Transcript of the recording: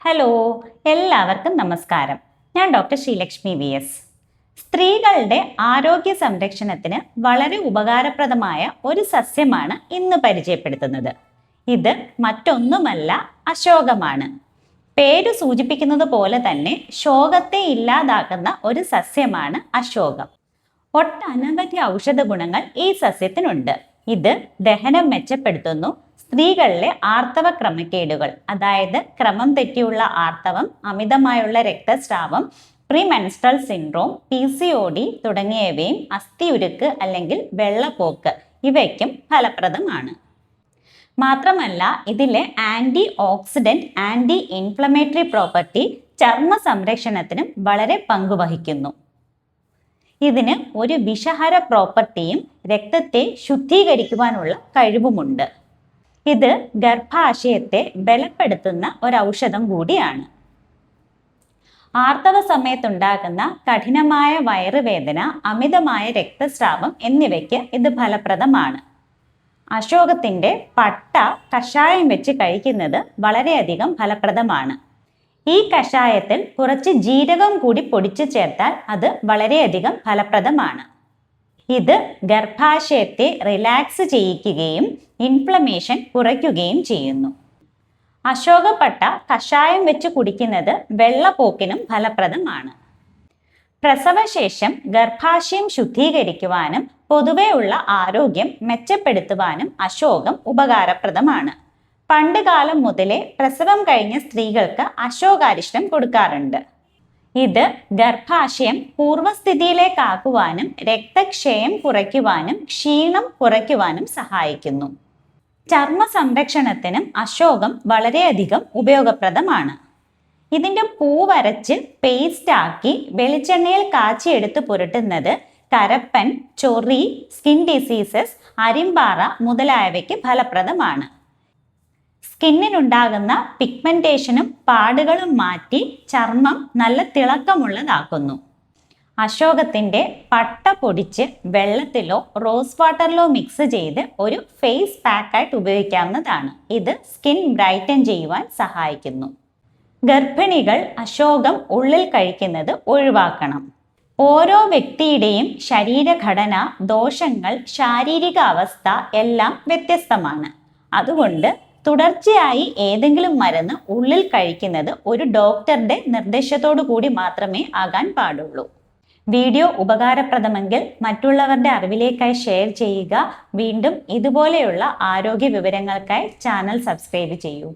Hello എല്ലാവർക്കും നമസ്കാരം. ഞാൻ ഡോക്ടർ ശ്രീലക്ഷ്മി വി എസ്. സ്ത്രീകളുടെ ആരോഗ്യ സംരക്ഷണത്തിന് വളരെ ഉപകാരപ്രദമായ ഒരു സസ്യമാണ് ഇന്ന് പരിചയപ്പെടുത്തുന്നത്. ഇത് മറ്റൊന്നുമല്ല അശോകമാണ്. പേര് സൂചിപ്പിക്കുന്നത് പോലെ തന്നെ ശോകത്തെ ഇല്ലാതാക്കുന്ന ഒരു സസ്യമാണ് അശോകം. ഒട്ടനവധി ഔഷധ ഗുണങ്ങൾ ഈ സസ്യത്തിനുണ്ട്. ഇത് ദഹനം മെച്ചപ്പെടുത്തുന്നു സ്ത്രീകളിലെ ആർത്തവ ക്രമക്കേടുകൾ അതായത് ക്രമം തെറ്റിയുള്ള ആർത്തവം അമിതമായുള്ള രക്തസ്രാവം premenstrual syndrome P C O D തുടങ്ങിയവയും അസ്ഥിയുരുക്ക് അല്ലെങ്കിൽ വെള്ളപ്പോക്ക് ഇവയ്ക്കും ഫലപ്രദമാണ്. മാത്രമല്ല ഇതിലെ antioxidant anti inflammatory property ചർമ്മ സംരക്ഷണത്തിനും വളരെ പങ്കുവഹിക്കുന്നു. ഇതിന് ഒരു വിഷഹര പ്രോപ്പർട്ടിയും രക്തത്തെ ശുദ്ധീകരിക്കുവാനുള്ള കഴിവുമുണ്ട്. ഇത് ഗർഭാശയത്തെ ബലപ്പെടുത്തുന്ന ഒരു ഔഷധം കൂടിയാണ്. ആർത്തവ സമയത്തുണ്ടാകുന്ന കഠിനമായ വയറുവേദന അമിതമായ രക്തസ്രാവം എന്നിവയ്ക്ക് ഇത് ഫലപ്രദമാണ്. അശോകത്തിന്റെ പട്ട കഷായം വെച്ച് കഴിക്കുന്നത് വളരെയധികം ഫലപ്രദമാണ്. ഈ കഷായത്തിൽ കുറച്ച് ജീരകം കൂടി പൊടിച്ചു ചേർത്താൽ അത് വളരെയധികം ഫലപ്രദമാണ്. ഇത് ഗർഭാശയത്തെ റിലാക്സ് ചെയ്യിക്കുകയും ഇൻഫ്ലമേഷൻ കുറയ്ക്കുകയും ചെയ്യുന്നു. അശോകപ്പട്ട കഷായം വെച്ച് കുടിക്കുന്നത് വെള്ളപ്പോക്കിനും ഫലപ്രദമാണ്. പ്രസവശേഷം ഗർഭാശയം ശുദ്ധീകരിക്കുവാനും പൊതുവെയുള്ള ആരോഗ്യം മെച്ചപ്പെടുത്തുവാനും അശോകം ഉപകാരപ്രദമാണ്. പണ്ട് കാലം മുതലേ പ്രസവം കഴിഞ്ഞ സ്ത്രീകൾക്ക് അശോകാരിഷ്ടം കൊടുക്കാറുണ്ട്. ഇത് ഗർഭാശയം പൂർവസ്ഥിതിയിലേക്കാക്കുവാനും രക്തക്ഷയം കുറയ്ക്കുവാനും ക്ഷീണം കുറയ്ക്കുവാനും സഹായിക്കുന്നു. ചർമ്മ സംരക്ഷണത്തിനും അശോകം വളരെയധികം ഉപയോഗപ്രദമാണ്. ഇതിന്റെ പൂ വരച്ച് പേസ്റ്റ് ആക്കി വെളിച്ചെണ്ണയിൽ കാച്ചിയെടുത്ത് പുരട്ടുന്നത് കരപ്പൻ ചൊറി സ്കിൻ ഡിസീസസ് അരിമ്പാറ മുതലായവയ്ക്ക് ഫലപ്രദമാണ്. സ്കിന്നിനുണ്ടാകുന്ന പിഗ്മെന്റേഷനും പാടുകളും മാറ്റി ചർമ്മം നല്ല തിളക്കമുള്ളതാക്കുന്നു. അശോകത്തിന്റെ പട്ട പൊടിച്ച് വെള്ളത്തിലോ റോസ് വാട്ടറിലോ മിക്സ് ചെയ്ത് ഒരു ഫേസ് പാക്കായിട്ട് ഉപയോഗിക്കാവുന്നതാണ്. ഇത് സ്കിൻ ബ്രൈറ്റൻ ചെയ്യുവാൻ സഹായിക്കുന്നു. ഗർഭിണികൾ അശോകം ഉള്ളിൽ കഴിക്കുന്നത് ഒഴിവാക്കണം. ഓരോ വ്യക്തിയുടെയും ശരീരഘടന ദോഷങ്ങൾ ശാരീരിക അവസ്ഥ എല്ലാം വ്യത്യസ്തമാണ്. അതുകൊണ്ട് തുടർച്ചയായി ഏതെങ്കിലും മരുന്ന് ഉള്ളിൽ കഴിക്കുന്നത് ഒരു ഡോക്ടറുടെ നിർദ്ദേശത്തോടു കൂടി മാത്രമേ ആകാൻ പാടുള്ളൂ. വീഡിയോ ഉപകാരപ്രദമെങ്കിൽ മറ്റുള്ളവരുടെ അറിവിലേക്കായി ഷെയർ ചെയ്യുക. വീണ്ടും ഇതുപോലെയുള്ള ആരോഗ്യ വിവരങ്ങൾക്കായി ചാനൽ സബ്സ്ക്രൈബ് ചെയ്യൂ.